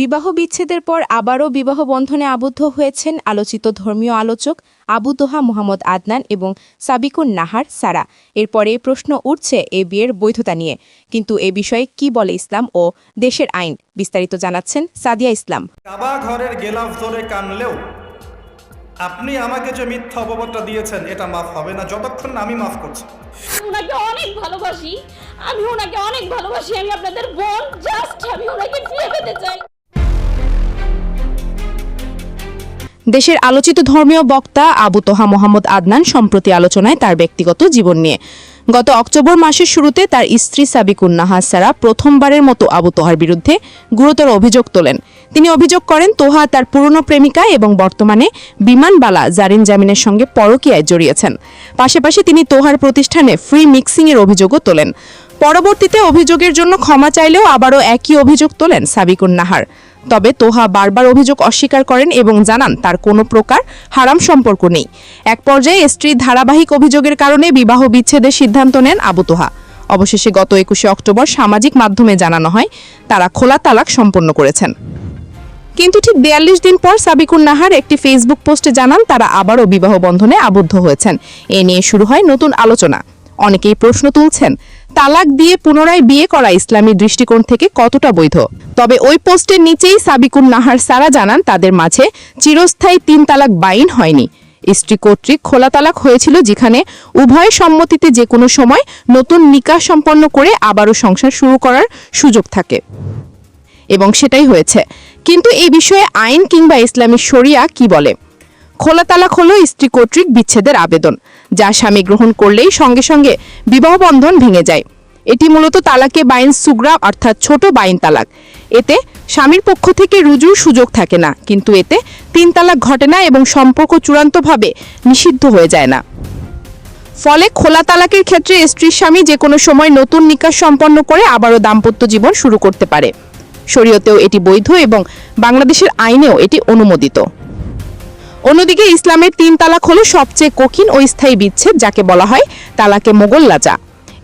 বিবাহ বিচ্ছেদের পর আবারও বিবাহ বন্ধনে আবদ্ধ হয়েছেন আলোচিত ধর্মীয় আলোচক আবু দোহা মোহাম্মদ আদনান এবং সাবিকুন নাহার সারা। এরপরে প্রশ্ন উঠছে এ বিয়ের বৈধতা নিয়ে। কিন্তু এ বিষয়ে কি বলে ইসলাম ও দেশের আইন? বিস্তারিত জানাচ্ছেন সাদিয়া ইসলাম। কাবা ঘরের গেলাফ ধরে কানলেও আপনি আমাকে যে মিথ্যা অপবাদটা দিয়েছেন এটা মাফ হবে না। যতক্ষণ না আমি মাফ করছি। ওনাকে অনেক ভালোবাসি। আমি ওনাকে অনেক ভালোবাসি। আমি আপনাদের বোন। জাস্ট আমি ওনাকে ফিরে পেতে চাই। দেশের আলোচিত ধর্মীয় বক্তা আবু তোহা মোহাম্মদ আদনান সম্প্রতি আলোচনায় তার ব্যক্তিগত জীবন নিয়ে। গত অক্টোবর মাসের শুরুতে তার স্ত্রী সাবিকুন্নাহা সারা প্রথমবারের মতো আবু তোহার বিরুদ্ধে গুরুতর অভিযোগ তোলেন। তিনি অভিযোগ করেন, তোহা তার পুরনো প্রেমিকা এবং বর্তমানে বিমানবালা জারিন জামিনের সঙ্গে পরকীয়ায় জড়িয়েছেন। পাশাপাশি তিনি তোহার প্রতিষ্ঠানে ফ্রি মিক্সিংয়ের অভিযোগও তোলেন। পরবর্তীতে অভিযোগের জন্য ক্ষমা চাইলেও আবারও একই অভিযোগ তোলেন সাবিকুন নাহার তবে তোহা বারবার অভিযোগ অস্বীকার করেন এবং জানান তার কোনো প্রকার হারাম সম্পর্ক নেই। এক পর্যায়ে স্ত্রীর ধারাবাহিক অভিযোগের কারণে বিবাহ বিচ্ছেদের সিদ্ধান্ত নেন আবু তোহা। অবশেষে গত একুশে অক্টোবর সামাজিক মাধ্যমে জানানো হয়, তারা খোলা তালাক সম্পন্ন করেছেন। কিন্তু ঠিক বিয়াল্লিশ দিন পর সাবিকুন নাহার একটি ফেসবুক পোস্টে জানান, তারা আবারও বিবাহ বন্ধনে আবদ্ধ হয়েছেন। এ নিয়ে শুরু হয় নতুন আলোচনা। অনেকেই প্রশ্ন তুলছেন তালাক দিয়ে পুনরায় বিয়ে করা ইসলামী দৃষ্টিকোণ থেকে কতটা বৈধ? তবে ওই পোস্টের নিচেই সাবিকুন নাহার সারা জানান তাদের মাঝে চিরস্থায়ী তিন তালাক বাইন হয়নি। স্ত্রী কর্তৃক খোলা তালাক হয়েছিল যেখানে উভয় সম্মতিতে যে কোনো সময় নতুন নিকাশ সম্পন্ন করে আবারও সংসার শুরু করার সুযোগ থাকে। এবং সেটাই হয়েছে। কিন্তু এই বিষয়ে আইন কিংবা ইসলামী শরিয়া কি বলে? খোলা তালাক হল স্ত্রী কর্তৃক বিচ্ছেদের আবেদন। যা স্বামী গ্রহণ করলেই সঙ্গে সঙ্গে বিবাহ বন্ধন ভেঙে যায়। এটি মূলত তালাকে বাইন সুগ্রা অর্থাৎ ছোট বাইন তালাক। এতে স্বামীর পক্ষ থেকে রুজুর সুযোগ থাকে না, কিন্তু এতে তিন তালাক ঘটে না এবং সম্পর্ক চূড়ান্তভাবে নিষিদ্ধ হয়ে যায় না। ফলে খোলা তালাকের ক্ষেত্রে স্ত্রীর স্বামী যে কোনো সময় নতুন নিকাশ সম্পন্ন করে আবারও দাম্পত্য জীবন শুরু করতে পারে। শরীয়তেও এটি বৈধ এবং বাংলাদেশের আইনেও এটি অনুমোদিত। অন্যদিকে ইসলামের তিন তালাক হলো সবচেয়ে কঠিন ও স্থায়ী বিচ্ছেদ, যাকে বলা হয় তালাকে মোগল্লাজা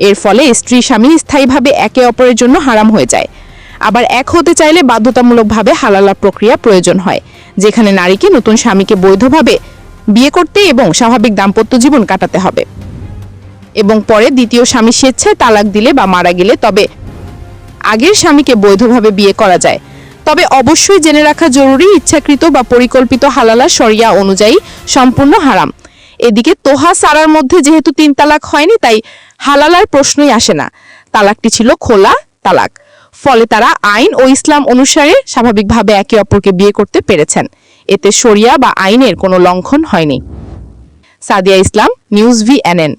এর ফলে স্ত্রী স্বামী স্থায়ীভাবে একে অপরের জন্য হারাম হয়ে যায়। আবার এক হতে চাইলে বাধ্যতামূলকভাবে হালালা প্রক্রিয়া প্রয়োজন হয়, যেখানে নারীকে নতুন স্বামীকে বৈধভাবে বিয়ে করতে এবং স্বাভাবিক দাম্পত্য জীবন কাটাতে হবে। এবং পরে দ্বিতীয় স্বামী স্বেচ্ছায় তালাক দিলে বা মারা গেলে তবে আগের স্বামীকে বৈধভাবে বিয়ে করা যায়। তবে অবশ্যই জেনে রাখা জরুরি, ইচ্ছাকৃত বা পরিকল্পিত হালালা শরিয়া অনুযায়ী সম্পূর্ণ হারাম। এদিকে তোহা সারার মধ্যে যেহেতু তিন তালাক হয়নি, তাই হালালার প্রশ্নই আসে না। তালাকটি ছিল খোলা তালাক। ফলে তারা আইন ও ইসলাম অনুসারে স্বাভাবিকভাবে একে অপরকে বিয়ে করতে পেরেছেন। এতে শরিয়া বা আইনের কোনো লঙ্ঘন হয়নি। Sadia Islam, news V NN